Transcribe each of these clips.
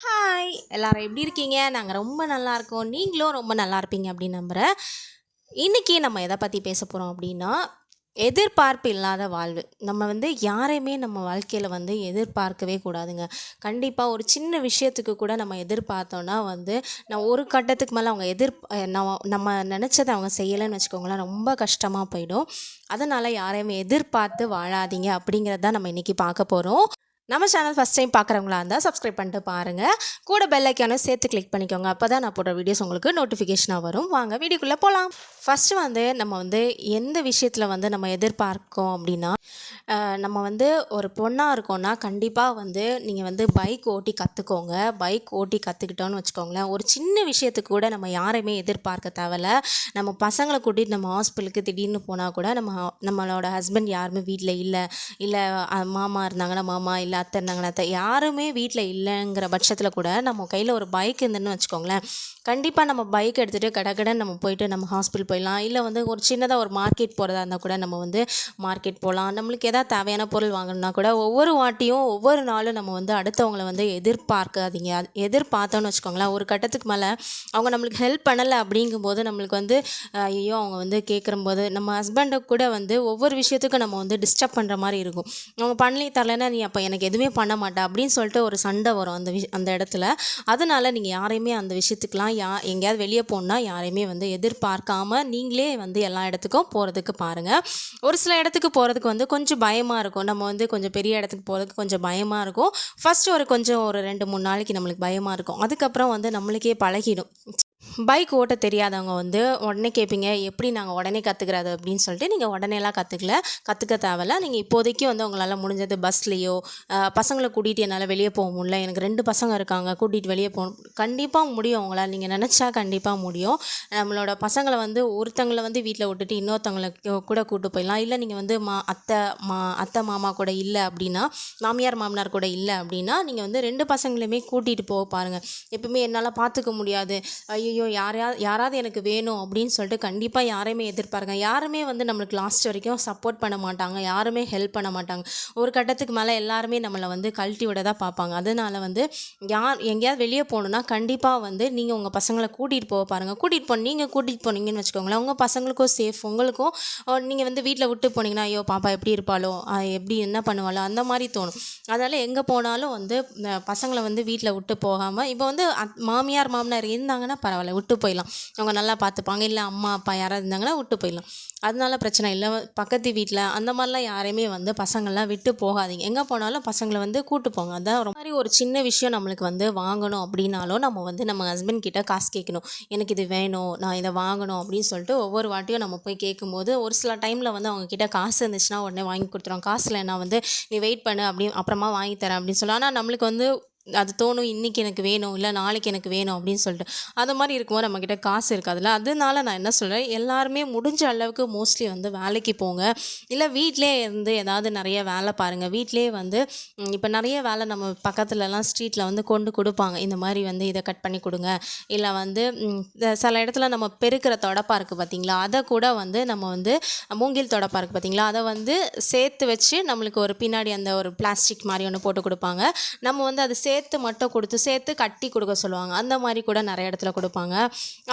Hi எல்லாரும் எப்படி இருக்கீங்க? நாங்கள் ரொம்ப நல்லா இருக்கோம். நீங்களும் ரொம்ப நல்லா இருப்பீங்க அப்படின்னு நம்புகிறேன் இன்றைக்கி நம்ம எதை பற்றி பேச போகிறோம் அப்படின்னா எதிர்பார்ப்பு இல்லாத வாழ்வு. நம்ம வந்து யாரையுமே நம்ம வாழ்க்கையில் வந்து எதிர்பார்க்கவே கூடாதுங்க. கண்டிப்பாக ஒரு சின்ன விஷயத்துக்கு கூட நம்ம எதிர்பார்த்தோன்னா வந்து நான் ஒரு கட்டத்துக்கு மேலே அவங்க எதிர் நம்ம நம்ம நினச்சதை அவங்க செய்யலைன்னு வச்சுக்கோங்களேன் ரொம்ப கஷ்டமாக போயிடும். அதனால் யாரையுமே எதிர்பார்த்து வாழாதீங்க அப்படிங்கிறது தான் நம்ம இன்றைக்கி பார்க்க போகிறோம் நம்ம சேனல் ஃபஸ்ட் டைம் பார்க்குறவங்களா இருந்தால் சப்ஸ்கிரைப் பண்ணிட்டு பாருங்கள் கூட பெல் ஐக்கானும் சேர்த்து கிளிக் பண்ணிக்கோங்க. அப்போ தான் நான் போடுற வீடியோஸ் உங்களுக்கு நோட்டிஃபிகேஷனாக வரும். வாங்க வீடியோக்குள்ளே போகலாம் ஃபஸ்ட்டு வந்து நம்ம வந்து எந்த விஷயத்தில் வந்து நம்ம எதிர்பார்க்கோம் அப்படின்னா நம்ம வந்து ஒரு பொண்ணாக இருக்கோம்னா கண்டிப்பாக வந்து நீங்கள் வந்து பைக் ஓட்டி கற்றுக்கோங்க பைக் ஓட்டி கற்றுக்கிட்டோன்னு வச்சுக்கோங்களேன். ஒரு சின்ன விஷயத்துக்கு கூட நம்ம யாரையுமே எதிர்பார்க்க தேவையில்ல. நம்ம பசங்களை கூட்டிகிட்டு நம்ம ஹாஸ்பிட்டலுக்கு திடீர்னு போனால் கூட நம்ம நம்மளோட ஹஸ்பண்ட் யாருமே வீட்டில் இல்லை. இல்லை மாமா இருந்தாங்கன்னா மாமா இல்லை அத்தை இருந்தாங்கன்னா அத்தை யாருமே வீட்டில் இல்லைங்கிற பட்சத்தில் கூட நம்ம கையில் ஒரு பைக் இருந்துன்னு வச்சுக்கோங்களேன். கண்டிப்பாக நம்ம பைக் எடுத்துகிட்டு கடகடன் நம்ம போயிட்டு நம்ம ஹாஸ்பிட்டல் போயிடலாம். இல்லை வந்து ஒரு சின்னதாக ஒரு மார்க்கெட் போகிறதா இருந்தால் கூட நம்ம வந்து மார்க்கெட் போகலாம் நம்மளுக்கு எதாவது தேவையான பொருள் வாங்கணும்னா கூட ஒவ்வொரு வாட்டியும் ஒவ்வொரு நாளும் நம்ம வந்து அடுத்தவங்கள வந்து எதிர்பார்க்காதீங்க. எதிர்பார்த்தோன்னு வச்சுக்கோங்களேன். ஒரு கட்டத்துக்கு மேலே அவங்க நம்மளுக்கு ஹெல்ப் பண்ணலை அப்படிங்கும்போது நம்மளுக்கு வந்து ஐயோ அவங்க வந்து கேட்குறம்போது நம்ம ஹஸ்பண்டை கூட வந்து ஒவ்வொரு விஷயத்துக்கும் நம்ம வந்து டிஸ்டர்ப் பண்ணுற மாதிரி இருக்கும். அவங்க பண்ணி தரலைன்னா நீ அப்போ எனக்கு எதுவுமே பண்ண மாட்டேன் அப்படின்னு சொல்லிட்டு ஒரு சண்டை வரும் அந்த விஷ அந்த இடத்துல. அதனால் நீங்கள் யாரையுமே அந்த விஷயத்துக்குலாம் யா எங்கேயாவது வெளியே போகணுன்னா யாரையுமே வந்து எதிர்பார்க்காம நீங்களே வந்து எல்லா இடத்துக்கும் போகிறதுக்கு பாருங்கள் ஒரு சில இடத்துக்கு போகிறதுக்கு வந்து கொஞ்சம் பயமாக இருக்கும். நம்ம வந்து கொஞ்சம் பெரிய இடத்துக்கு போகிறதுக்கு கொஞ்சம் பயமாக இருக்கும். ஃபஸ்ட்டு ஒரு கொஞ்சம் ஒரு ரெண்டு மூணு நாளைக்கு நம்மளுக்கு பயமாக இருக்கும். அதுக்கப்புறம் வந்து நம்மளுக்கே பழகிடும். பைக் ஓட்ட தெரியாதவங்க வந்து உடனே கேட்பீங்க எப்படி நாங்கள் உடனே கற்றுக்கிறது அப்படின்னு சொல்லிட்டு நீங்கள் உடனேலாம் கற்றுக்கல கற்றுக்க தேவையில்ல. நீங்கள் இப்போதைக்கு வந்து உங்களால் முடிஞ்சது பஸ்லேயோ பசங்களை கூட்டிகிட்டு என்னால் வெளியே போக முடியல. எனக்கு ரெண்டு பசங்க இருக்காங்க கூட்டிகிட்டு வெளியே போகணும். கண்டிப்பாக முடியும் உங்களால் நீங்கள் நினச்சா கண்டிப்பாக முடியும். நம்மளோட பசங்களை வந்து ஒருத்தங்களை வந்து வீட்டில் விட்டுட்டு இன்னொருத்தவங்களை கூட கூட்டு போயிடலாம். இல்லை நீங்கள் வந்து மா அத்தை மா அத்தை மாமா கூட இல்லை அப்படின்னா மாமியார் மாமனார் கூட இல்லை அப்படின்னா நீங்கள் வந்து ரெண்டு பசங்களையுமே கூட்டிகிட்டு போக பாருங்கள் எப்பவுமே என்னால் பார்த்துக்க முடியாது. ஐயோ யாரையாவது யாராவது எனக்கு வேணும் அப்படின்னு சொல்லிட்டு கண்டிப்பாக யாரையுமே எதிர்பார்க்க யாருமே வந்து நம்மளுக்கு லாஸ்ட் வரைக்கும் சப்போர்ட் பண்ண மாட்டாங்க யாருமே ஹெல்ப் பண்ண மாட்டாங்க. ஒரு கட்டத்துக்கு மேலே எல்லாருமே நம்மளை வந்து கழட்டி விட தான் பார்ப்பாங்க. அதனால வந்து யார் எங்கேயாவது வெளியே போகணுன்னா கண்டிப்பாக வந்து நீங்கள் உங்கள் பசங்களை கூட்டிகிட்டு போக பாருங்கள் கூட்டிகிட்டு போ நீங்கள் கூட்டிகிட்டு போனீங்கன்னு வச்சுக்கோங்களேன். உங்கள் பசங்களுக்கும் சேஃப் உங்களுக்கும் நீங்கள் வந்து வீட்டில் விட்டு போனீங்கன்னா ஐயோ பாப்பா எப்படி இருப்பாளோ? எப்படி என்ன பண்ணுவாளோ? அந்த மாதிரி தோணும். அதனால் எங்கே போனாலும் வந்து பசங்களை வந்து வீட்டில் விட்டு போகாமல் இப்போ வந்து மாமியார் மாமனார் இருந்தாங்கன்னா பரவாயில்ல. விட்டு போயிடலாம். அவங்க நல்லா பார்த்துப்பாங்க. இல்லை அம்மா அப்பா யாராவது இருந்தாங்கன்னா விட்டு போயிடலாம். அதனால பிரச்சனை இல்லை. பக்கத்து வீட்டில் அந்த மாதிரிலாம் யாரையுமே வந்து பசங்கள்லாம் விட்டு போகாதீங்க. எங்கே போனாலும் பசங்களை வந்து கூட்டு போங்க. அதான் ரொம்ப மாதிரி ஒரு சின்ன விஷயம் நம்மளுக்கு வந்து வாங்கணும் அப்படின்னாலும் நம்ம வந்து நம்ம ஹஸ்பண்ட் கிட்ட காசு கேட்கணும். எனக்கு இது வேணும் நான் இதை வாங்கணும் அப்படின்னு சொல்லிட்டு ஒவ்வொரு வாட்டியும் நம்ம போய் கேட்கும்போது ஒரு சில டைமில் வந்து அவங்க கிட்ட காசு இருந்துச்சுன்னா உடனே வாங்கி கொடுத்துருவோம் காசில் நான் வந்து நீ வெயிட் பண்ணு அப்படி அப்புறமா வாங்கி தரேன் அப்படின்னு சொல்லி. ஆனால் நம்மளுக்கு வந்து அது தோணும் இன்றைக்கி எனக்கு வேணும் இல்லை நாளைக்கு எனக்கு வேணும் அப்படின்னு சொல்லிட்டு. அது மாதிரி இருக்கும்போது நம்மக்கிட்ட காசு இருக்காதுல்ல. அதனால நான் என்ன சொல்கிறேன் எல்லாருமே முடிஞ்ச அளவுக்கு மோஸ்ட்லி வந்து வேலைக்கு போங்க. இல்லை வீட்டிலே இருந்து ஏதாவது நிறைய வேலை பாருங்கள் வீட்டிலே வந்து இப்போ நிறைய வேலை நம்ம பக்கத்துலலாம் ஸ்ட்ரீட்டில் வந்து கொண்டு கொடுப்பாங்க. இந்த மாதிரி வந்து இதை கட் பண்ணி கொடுங்க. இல்லை வந்து சில இடத்துல நம்ம பெருக்கிற தொடப்பாக இருக்குது பார்த்தீங்களா அதை கூட வந்து நம்ம வந்து மூங்கில் தொடப்பாக இருக்குது பார்த்தீங்களா அதை வந்து சேர்த்து வச்சு நம்மளுக்கு ஒரு பின்னாடி அந்த ஒரு பிளாஸ்டிக் மாதிரி ஒன்று போட்டு கொடுப்பாங்க. நம்ம வந்து அது சேர்த்து மட்டும் கொடுத்து சேர்த்து கட்டி கொடுக்க சொல்லுவாங்க. அந்த மாதிரி கூட நிறைய இடத்துல கொடுப்பாங்க.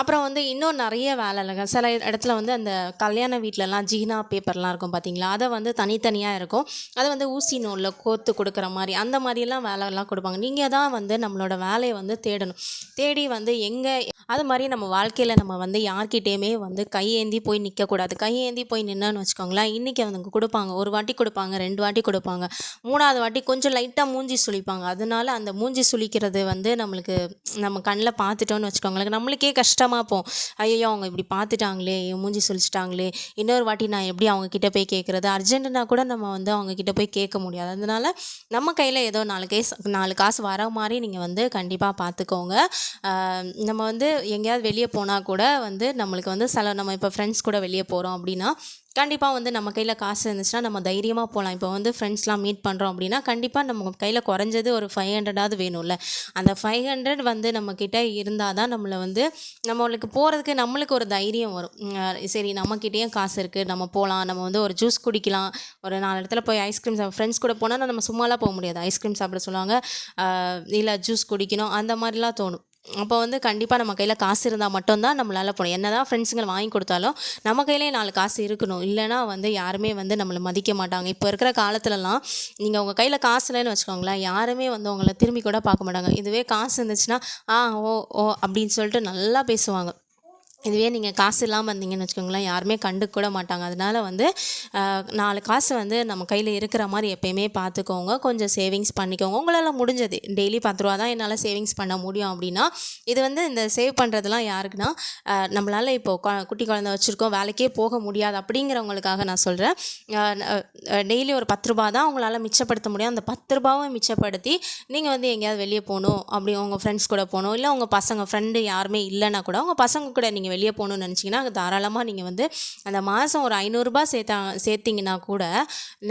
அப்புறம் வந்து இன்னும் நிறைய வேலைங்க சில இடத்துல வந்து அந்த கல்யாண வீட்டிலலாம் ஜீனா பேப்பர்லாம் இருக்கும் பார்த்தீங்களா? அதை வந்து தனித்தனியாக இருக்கும். அதை வந்து ஊசி நூலில் கோத்து கொடுக்குற மாதிரி அந்த மாதிரியெல்லாம் வேலைலாம் கொடுப்பாங்க. நீங்கள் தான் வந்து நம்மளோட வேலையை வந்து தேடணும். தேடி வந்து எங்கே அது மாதிரி நம்ம வாழ்க்கையில் நம்ம வந்து யார்கிட்டேயுமே வந்து கையேந்தி போய் நிற்கக்கூடாது கையேந்தி போய் நின்னோன்னு வச்சுக்கோங்களேன் இன்றைக்கி அவங்க கொடுப்பாங்க. ஒரு வாட்டி கொடுப்பாங்க ரெண்டு வாட்டி கொடுப்பாங்க. மூணாவது வாட்டி கொஞ்சம் லைட்டாக மூஞ்சி சுழிப்பாங்க அதனால அந்த அந்த மூஞ்சி சுழிக்கிறது வந்து நம்மளுக்கு நம்ம கண்ணில் பார்த்துட்டோன்னு வச்சுக்கோங்களேன். நம்மளுக்கே கஷ்டமாக போகும். ஐயோ அவங்க இப்படி பார்த்துட்டாங்களே மூஞ்சி சுழிச்சிட்டாங்களே இன்னொரு வாட்டி நான் எப்படி அவங்கக்கிட்ட போய் கேட்குறது அர்ஜென்ட்டுனா கூட நம்ம வந்து அவங்கக்கிட்ட போய் கேட்க முடியாது. அதனால் நம்ம கையில் ஏதோ நாலு கேஸ் நாலு காசு வர மாதிரி நீங்கள் வந்து கண்டிப்பாக பார்த்துக்கோங்க. நம்ம வந்து எங்கேயாவது வெளியே போனால் கூட வந்து நம்மளுக்கு வந்து சில நம்ம இப்போ ஃப்ரெண்ட்ஸ் கூட வெளியே போகிறோம் அப்படின்னா கண்டிப்பாக வந்து நம்ம கையில் காசு இருந்துச்சுன்னா நம்ம தைரியமாக போகலாம் இப்போ வந்து ஃப்ரெண்ட்ஸ்லாம் மீட் பண்ணுறோம் அப்படின்னா கண்டிப்பாக நம்ம கையில் குறைஞ்சது ஒரு ஃபைவ் ஹண்ட்ரடாவது வேணும்ல. அந்த ஃபைவ் ஹண்ட்ரட் வந்து நம்மக்கிட்ட இருந்தால் தான் நம்மளை வந்து நம்மளுக்கு போகிறதுக்கு நம்மளுக்கு ஒரு தைரியம் வரும். சரி நம்மக்கிட்டேயும் காசு இருக்குது நம்ம போகலாம் நம்ம வந்து ஒரு ஜூஸ் குடிக்கலாம். ஒரு நாலு இடத்துல போய் ஐஸ்கிரீம் சாப்பிட ஃப்ரெண்ட்ஸ் கூட போனால் நம்ம சும்மாலாம் போக முடியாது. ஐஸ்கிரீம் சாப்பிட சொல்லுவாங்க. இல்லை ஜூஸ் குடிக்கணும். அந்த மாதிரிலாம் தோணும். அப்போ வந்து கண்டிப்பாக நம்ம கையில் காசு இருந்தால் மட்டும்தான் நம்மளால் போகணும் என்ன தான் ஃப்ரெண்ட்ஸுங்களை வாங்கி கொடுத்தாலும் நம்ம கையிலே நாலு காசு இருக்கணும். இல்லைனா வந்து யாருமே வந்து நம்மளை மதிக்க மாட்டாங்க. இப்போ இருக்கிற காலத்துலலாம் நீங்கள் உங்கள் கையில் காசு இல்லைன்னு வச்சுக்கோங்களேன் யாருமே வந்து உங்களை திரும்பி கூட பார்க்க மாட்டாங்க. இதுவே காசு இருந்துச்சுன்னா ஆ ஓ ஓ அப்படின்னு சொல்லிட்டு நல்லா பேசுவாங்க. இதுவே நீங்கள் காசு இல்லாமல் இருந்தீங்கன்னு வச்சுக்கோங்களேன் யாருமே கண்டுக்கூட மாட்டாங்க. அதனால வந்து நாலு காசு வந்து நம்ம கையில் இருக்கிற மாதிரி எப்பயுமே பார்த்துக்கோங்க கொஞ்சம் சேவிங்ஸ் பண்ணிக்கோங்க. உங்களால் முடிஞ்சது. டெய்லி பத்து ரூபா தான் என்னால் சேவிங்ஸ் பண்ண முடியும் அப்படின்னா இது வந்து இந்த சேவ் பண்ணுறதுலாம் யாருக்குன்னா நம்மளால் இப்போ கொ- குட்டி குழந்தை வச்சுருக்கோம் வேலைக்கே போக முடியாது அப்படிங்கிறவங்களுக்காக நான் சொல்கிறேன் டெய்லி ஒரு பத்து ரூபா தான் உங்களால் மிச்சப்படுத்த முடியும். அந்த பத்து ரூபாவை மிச்சப்படுத்தி நீங்கள் வந்து எங்கேயாவது வெளியே போகணும் அப்படி உங்கள் ஃப்ரெண்ட்ஸ் கூட போகணும் இல்லை உங்கள் பசங்க ஃப்ரெண்டு யாருமே இல்லைன்னா கூட உங்கள் பசங்க கூட நீங்கள் வெளியே போகணும்னு நினச்சிங்கன்னா தாராளமாக நீங்கள் வந்து அந்த மாதம் ஒரு ஐநூறுரூபா சேர்த்தா சேர்த்திங்கன்னா கூட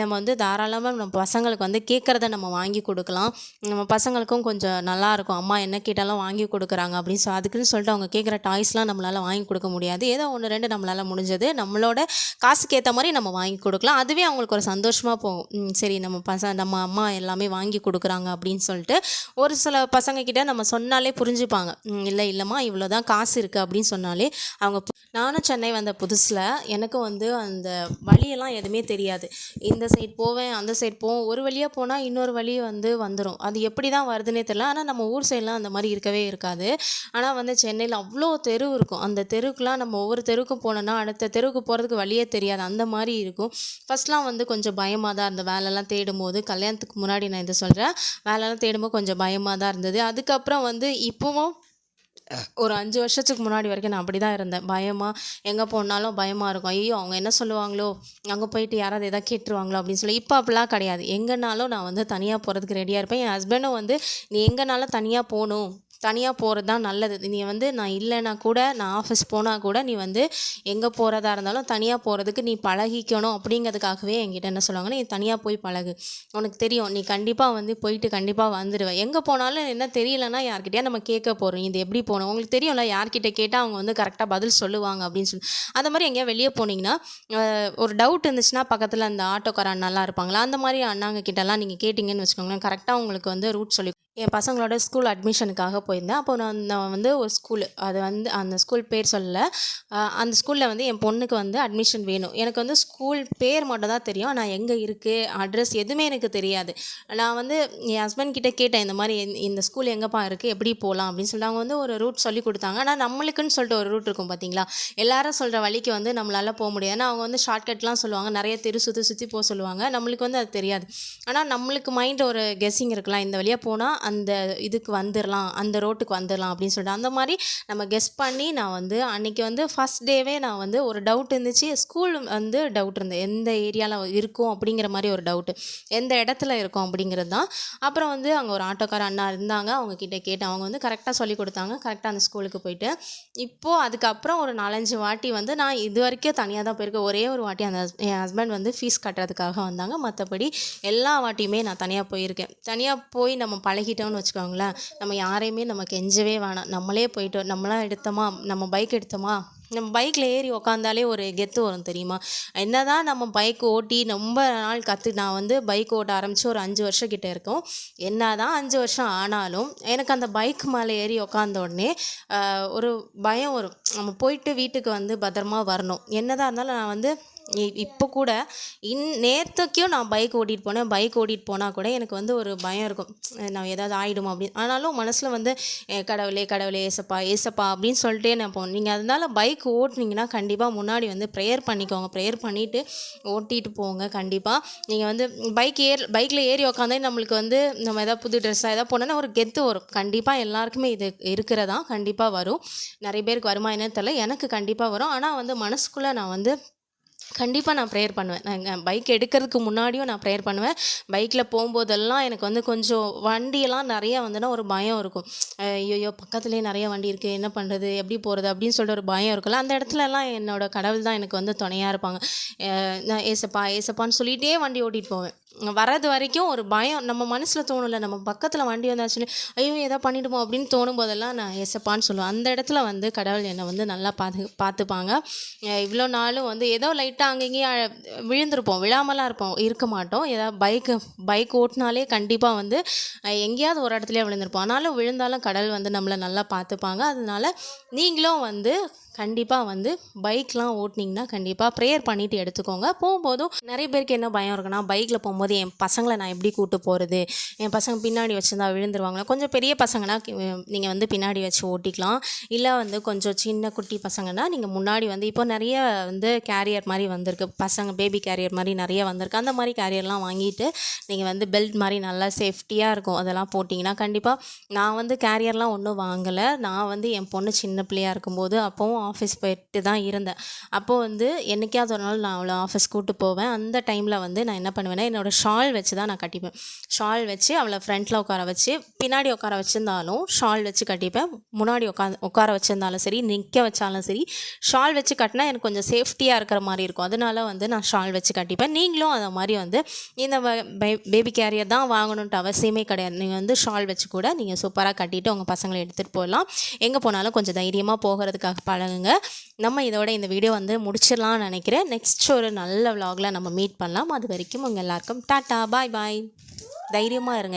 நம்ம வந்து தாராளமாக நம்ம பசங்களுக்கு வந்து கேட்குறத நம்ம வாங்கி கொடுக்கலாம். நம்ம பசங்களுக்கும் கொஞ்சம் நல்லாயிருக்கும் அம்மா என்ன கேட்டாலும் வாங்கி கொடுக்குறாங்க அப்படின்னு சொல்லி அதுக்குன்னு சொல்லிட்டு அவங்க கேட்குற டாய்ஸ்லாம் நம்மளால் வாங்கி கொடுக்க முடியாது. ஏதோ ஒன்று ரெண்டு நம்மளால் முடிஞ்சது. நம்மளோட காசுக்கு ஏற்ற மாதிரி நம்ம வாங்கி கொடுக்கலாம். அதுவே அவங்களுக்கு ஒரு சந்தோஷமாக போகும். சரி நம்ம பச நம்ம அம்மா எல்லாமே வாங்கி கொடுக்குறாங்க அப்படின்னு சொல்லிட்டு ஒரு சில பசங்க கிட்ட நம்ம சொன்னாலே புரிஞ்சுப்பாங்க. இல்லை இல்லைம்மா இவ்வளோ தான் காசு இருக்குது அப்படின்னு சொன்னாலே அவங்க நானும் சென்னை வந்த புதுசில் எனக்கும் வந்து அந்த வழியெல்லாம் எதுவுமே தெரியாது. இந்த சைடு போவேன் அந்த சைடு போவோம். ஒரு வழியாக போனால் இன்னொரு வழி வந்து வந்துடும் அது எப்படி தான் வருதுன்னே தெரியல. ஆனால் நம்ம ஊர் சைட்லாம் அந்த மாதிரி இருக்கவே இருக்காது. ஆனால் வந்து சென்னையில் அவ்வளோ தெரு இருக்கும். அந்த தெருக்கெலாம் நம்ம ஒவ்வொரு தெருவுக்கும் போனோன்னா அடுத்த தெருவுக்கு போகிறதுக்கு வழியே தெரியாது. அந்த மாதிரி இருக்கும். ஃபஸ்ட்லாம் வந்து கொஞ்சம் பயமாக தான் இருந்த வேலைலாம் தேடும் போது கல்யாணத்துக்கு முன்னாடி நான் இதை சொல்கிறேன் வேலைலாம் தேடும்போது கொஞ்சம் பயமாக தான் இருந்தது. அதுக்கப்புறம் வந்து இப்போவும் ஒரு அஞ்சு வருஷத்துக்கு முன்னாடி வரைக்கும் நான் அப்படி தான் இருந்தேன். பயமாக எங்கே போனாலும் பயமாக இருக்கும். ஐயோ அவங்க என்ன சொல்லுவாங்களோ அங்கே போயிட்டு யாராவது எதாவது கேட்டுருவாங்களோ அப்படின்னு சொல்லி இப்போ அப்படிலாம் கிடையாது. எங்கேனாலும் நான் வந்து தனியாக போகிறதுக்கு ரெடியாக இருப்பேன். என் ஹஸ்பண்டும் வந்து நீ எங்கேனாலும் தனியாக போகணும் தனியாக போகிறது தான் நல்லது. நீ வந்து நான் இல்லைன்னா கூட நான் ஆஃபீஸ் போனால் கூட நீ வந்து எங்கே போகிறதா இருந்தாலும் தனியாக போகிறதுக்கு நீ பழகிக்கணும். அப்படிங்கிறதுக்காகவே என்கிட்ட என்ன சொல்லுவாங்கன்னா நீ தனியாக போய் பழகு. உனக்கு தெரியும் நீ கண்டிப்பாக வந்து போயிட்டு கண்டிப்பாக வந்துடுவேன் எங்கே போனாலும் என்ன தெரியலன்னா யார்கிட்டயா நம்ம கேட்க போகிறோம் இது எப்படி போகணும் உங்களுக்கு தெரியும்ல யார்கிட்ட கேட்டால் அவங்க வந்து கரெக்டாக பதில் சொல்லுவாங்க. அப்படின்னு சொல்லி. அந்த மாதிரி எங்கேயா வெளியே போனீங்கன்னா ஒரு டவுட் இருந்துச்சுன்னா பக்கத்தில் அந்த ஆட்டோக்கார அண்ணாலாம் இருப்பாங்களா? அந்த மாதிரி அண்ணாங்க கிட்டலாம் நீங்கள் கேட்டிங்கன்னு வச்சுக்கோங்களேன் கரெக்டாக உங்களுக்கு வந்து ரூட் சொல்லி என் பசங்களோட ஸ்கூல் அட்மிஷனுக்காக போயிருந்தேன். அப்போ நான் நான் வந்து ஒரு ஸ்கூலு அது வந்து அந்த ஸ்கூல் பேர் சொல்லல. அந்த ஸ்கூலில் வந்து என் பொண்ணுக்கு வந்து அட்மிஷன் வேணும். எனக்கு வந்து ஸ்கூல் பேர் மட்டும் தான் தெரியும். ஆனால் எங்கே இருக்குது அட்ரஸ் எதுவுமே எனக்கு தெரியாது. நான் வந்து என் ஹஸ்பண்ட் கிட்டே கேட்டேன் இந்த மாதிரி இந்த- ஸ்கூல் எங்கேப்பா இருக்குது எப்படி போகலாம் அப்படின்னு சொல்லிட்டு அவங்க வந்து ஒரு ரூட் சொல்லி கொடுத்தாங்க. ஆனால் நம்மளுக்குன்னு சொல்லிட்டு ஒரு ரூட் இருக்கும் பார்த்தீங்களா எல்லாரும் சொல்கிற வழிக்கு வந்து நம்மளால் போக முடியாது. ஏன்னா அவங்க வந்து ஷார்ட்கட்லாம் சொல்லுவாங்க. நிறைய தெரு சுற்றி சுற்றி போக சொல்லுவாங்க. நம்மளுக்கு வந்து அது தெரியாது. ஆனால் நம்மளுக்கு மைண்ட் ஒரு கெஸ்ஸிங் இருக்கலாம். இந்த வழியாக போனால் அந்த இதுக்கு வந்துடலாம் அந்த ரோட்டுக்கு வந்துடலாம் அப்படின்னு சொல்லிட்டு அந்த மாதிரி நம்ம கெஸ் பண்ணி நான் வந்து அன்றைக்கி வந்து ஃபஸ்ட் டேவே நான் வந்து ஒரு டவுட் இருந்துச்சு. ஸ்கூல் வந்து டவுட் இருந்தது. எந்த ஏரியாவில் இருக்கும் அப்படிங்கிற மாதிரி ஒரு டவுட்டு எந்த இடத்துல இருக்கும் அப்படிங்கிறது தான். அப்புறம் வந்து அங்கே ஒரு ஆட்டோக்கார அண்ணா இருந்தாங்க. அவங்கக்கிட்ட கேட்டேன். அவங்க வந்து கரெக்டாக சொல்லி கொடுத்தாங்க. கரெக்டாக அந்த ஸ்கூலுக்கு போயிட்டு. இப்போது அதுக்கப்புறம் ஒரு நாலஞ்சு வாட்டி வந்து நான் இது வரைக்கும் தனியாக தான் போயிருக்கேன். ஒரே ஒரு வாட்டி அந்த என் ஹஸ்பண்ட் வந்து ஃபீஸ் கட்டுறதுக்காக வந்தாங்க. மற்றபடி எல்லா வாட்டியுமே நான் தனியாக போயிருக்கேன். தனியாக போய் நம்ம பழகி பழகிட்டோம்னு வச்சுக்கோங்களேன் நம்ம யாரையுமே நம்ம கெஞ்சவே வேணாம். நம்மளே போயிட்டோம் நம்மளாம் எடுத்தோமா நம்ம பைக் எடுத்தோமா? நம்ம பைக்கில் ஏறி உக்காந்தாலே ஒரு கெத்து வரும் தெரியுமா? என்ன தான் நம்ம பைக் ஓட்டி ரொம்ப நாள் கற்று நான் வந்து பைக் ஓட்ட ஆரம்பித்து ஒரு அஞ்சு வருஷம் கிட்ட இருக்கும். என்னதான் அஞ்சு வருஷம் ஆனாலும் எனக்கு அந்த பைக் மேலே ஏறி உக்காந்த உடனே ஒரு பயம் வரும். நம்ம போயிட்டு வீட்டுக்கு வந்து பத்திரமா வரணும். என்னதான் இருந்தாலும் நான் வந்து இப்போ கூட இன் நேற்றுக்கும் நான் பைக் ஓட்டிகிட்டு போனேன். பைக் ஓட்டிகிட்டு போனால் கூட எனக்கு வந்து ஒரு பயம் இருக்கும். நான் ஏதாவது ஆகிடும் அப்படின்னு ஆனாலும் மனசில் வந்து "ஏ, கடவுளே கடவுளே ஏசப்பா ஏசப்பா அப்படின்னு சொல்லிட்டே நான் போனேன் நீங்கள் அதனால் பைக் ஓட்டுனீங்கன்னா கண்டிப்பாக முன்னாடி வந்து ப்ரேயர் பண்ணிக்கோங்க. ப்ரேயர் பண்ணிவிட்டு ஓட்டிகிட்டு போங்க கண்டிப்பாக நீங்கள் வந்து பைக் ஏர் பைக்கில் ஏறி உக்காந்தே நம்மளுக்கு வந்து நம்ம எதாவது புது ட்ரெஸ்ஸாக எதாவது போனோன்னா ஒரு கெத்து வரும். கண்டிப்பாக எல்லாருக்குமே இது இருக்கிறதா கண்டிப்பாக வரும். நிறைய பேருக்கு வருமா என்னன்னு தெரியல. எனக்கு கண்டிப்பாக வரும். ஆனால் வந்து மனசுக்குள்ளே நான் வந்து கண்டிப்பாக நான் ப்ரேயர் பண்ணுவேன். நான் பைக் எடுக்கிறதுக்கு முன்னாடியும் நான் ப்ரேயர் பண்ணுவேன். பைக்கில் போகும்போதெல்லாம் எனக்கு வந்து கொஞ்சம் வண்டியெல்லாம் நிறையா வந்துன்னா ஒரு பயம் இருக்கும். ஐயோ பக்கத்துலேயே நிறைய வண்டி இருக்குது என்ன பண்ணுறது எப்படி போகிறது அப்படின்னு சொல்லிட்டு ஒரு பயம் இருக்குல்ல அந்த இடத்துலலாம் என்னோட கடவுள் தான் எனக்கு வந்து துணையாக இருப்பாங்க. நான் ஏசப்பா ஏசப்பான்னு சொல்லிகிட்டே வண்டி ஓட்டிகிட்டு போவேன். வர்றது வரைக்கும் ஒரு பயம் நம்ம மனசில் தோணும்ல நம்ம பக்கத்தில் வண்டி வந்தாச்சுன்னு ஐயோ ஏதோ பண்ணிடுமோ அப்படின்னு தோணும் போதெல்லாம் நான் எசப்பான்னு சொல்லுவேன். அந்த இடத்துல வந்து கடவுள் என்னை வந்து நல்லா பார்த்து பார்த்துப்பாங்க இவ்வளோ நாளும் வந்து ஏதோ லைட்டாக அங்கே இங்கேயும் விழுந்திருப்போம் விழாமலாம் இருப்போம் இருக்க மாட்டோம். ஏதாவது பைக்கு பைக் ஓட்டினாலே கண்டிப்பாக வந்து எங்கேயாவது ஒரு இடத்துலையே விழுந்திருப்போம். ஆனாலும் விழுந்தாலும் கடவுள் வந்து நம்மளை நல்லா பார்த்துப்பாங்க அதனால நீங்களும் வந்து கண்டிப்பாக வந்து பைக்லாம் ஓட்டினீங்கன்னா கண்டிப்பாக ப்ரேயர் பண்ணிவிட்டு எடுத்துக்கோங்க. போகும்போதும் நிறைய பேருக்கு என்ன பயம் இருக்குன்னா பைக்கில் போகும்போது என் பசங்களை நான் எப்படி கூட்டு போகிறது என் பசங்க பின்னாடி வச்சுருந்தா விழுந்துருவாங்களா? கொஞ்சம் பெரிய பசங்கன்னா நீங்கள் வந்து பின்னாடி வச்சு ஓட்டிக்கலாம். இல்லை வந்து கொஞ்சம் சின்ன குட்டி பசங்கன்னா நீங்கள் முன்னாடி வந்து இப்போ நிறைய வந்து கேரியர் மாதிரி வந்திருக்கு. பசங்க பேபி கேரியர் மாதிரி நிறைய வந்திருக்கு. அந்த மாதிரி கேரியர்லாம் வாங்கிட்டு நீங்கள் வந்து பெல்ட் மாதிரி நல்லா சேஃப்டியாக இருக்கும். அதெல்லாம் போட்டிங்கன்னா கண்டிப்பாக நான் வந்து கேரியர்லாம் ஒன்றும் வாங்கலை. நான் வந்து என் பொண்ணு சின்ன பிள்ளையாக இருக்கும்போது அப்போவும் ஆஃபீஸ் போயிட்டு தான் இருந்தேன். அப்போது வந்து என்னைக்காவது ஒரு நாள் நான் அவளை ஆஃபீஸ் கூட்டு போவேன். அந்த டைமில் வந்து நான் என்ன பண்ணுவேன்னா என்னோடய ஷால் வச்சு தான் நான் கட்டிப்பேன். ஷால் வச்சு அவளை ஃப்ரண்ட்டில் உட்கார வச்சு பின்னாடி உட்கார வச்சுருந்தாலும் ஷால் வச்சு கட்டிப்பேன். முன்னாடி உட்காந்து உட்கார வச்சுருந்தாலும் சரி நிற்க வச்சாலும் சரி ஷால் வச்சு கட்டினா எனக்கு கொஞ்சம் சேஃப்டியாக இருக்கிற மாதிரி இருக்கும். அதனால வந்து நான் ஷால் வச்சு கட்டிப்பேன். நீங்களும் அதை மாதிரி வந்து இந்த பேபி கேரியர் தான் வாங்கணுன்ட்டு அவசியமே கிடையாது. நீங்கள் வந்து ஷால் வச்சு கூட நீங்கள் சூப்பராக கட்டிட்டு உங்கள் பசங்களை எடுத்துகிட்டு போகலாம் எங்கே போனாலும் கொஞ்சம் தைரியமாக போகிறதுக்காக பண்ணுங்க. நம்ம இதோட இந்த வீடியோ வந்து முடிச்சிடலாம்னு நினைக்கிறேன். நெக்ஸ்ட் ஒரு நல்ல விலாகில் நம்ம மீட் பண்ணலாம். அது வரைக்கும் உங்கள் எல்லாருக்கும் டாட்டா பாய் பாய். தைரியமாக இருங்க.